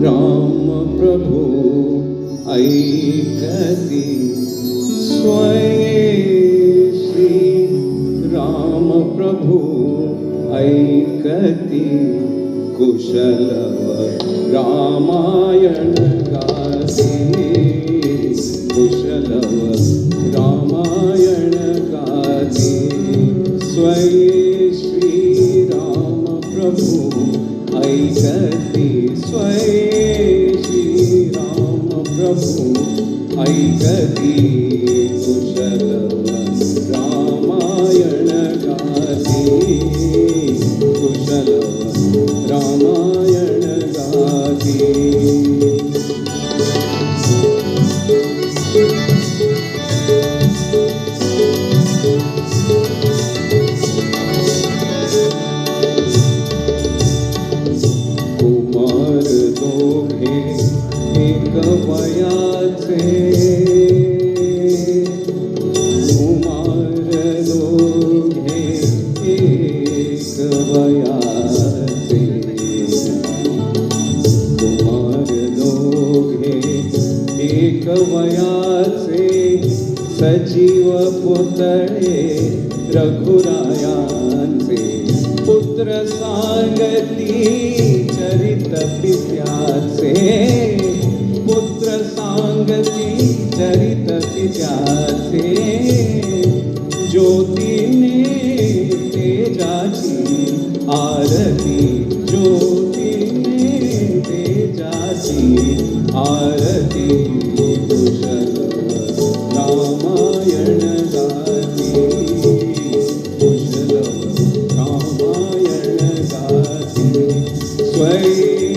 प्रभु ऐकती स्वये श्री राम प्रभु ऐकती कुशलव रामायण गासी कुशलव राम प्रभु ऐकती कुशलव रामायण गाती कुशलव एक वयाचे सजीव पुतळे रघुरायांचे पुत्र सांगती चरित पित्याचे पुत्र सांगती चरित पित्याचे ज्योतीने तेजाची आरती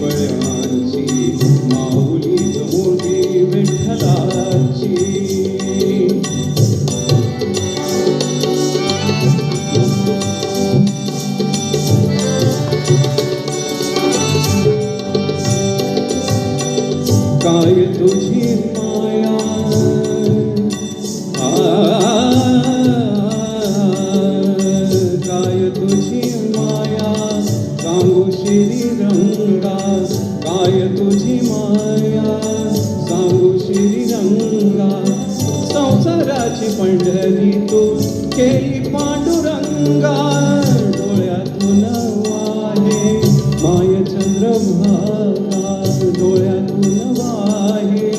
टाळची फळांची माऊलीच मोठी विठ्ठलाची। काय तुझी श्रीरंगा श्री संसाराची पंढरी तू केली पांडुरंगा. डोळ्यातून वाहे माय चंद्रभागा. डोळ्यातून वाहे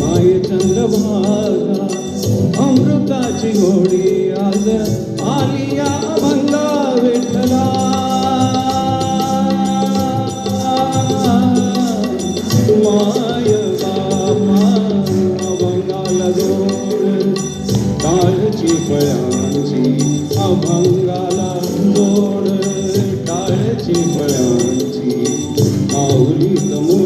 माय चंद्रभागा. अमृताची गोडी Holy, the moon.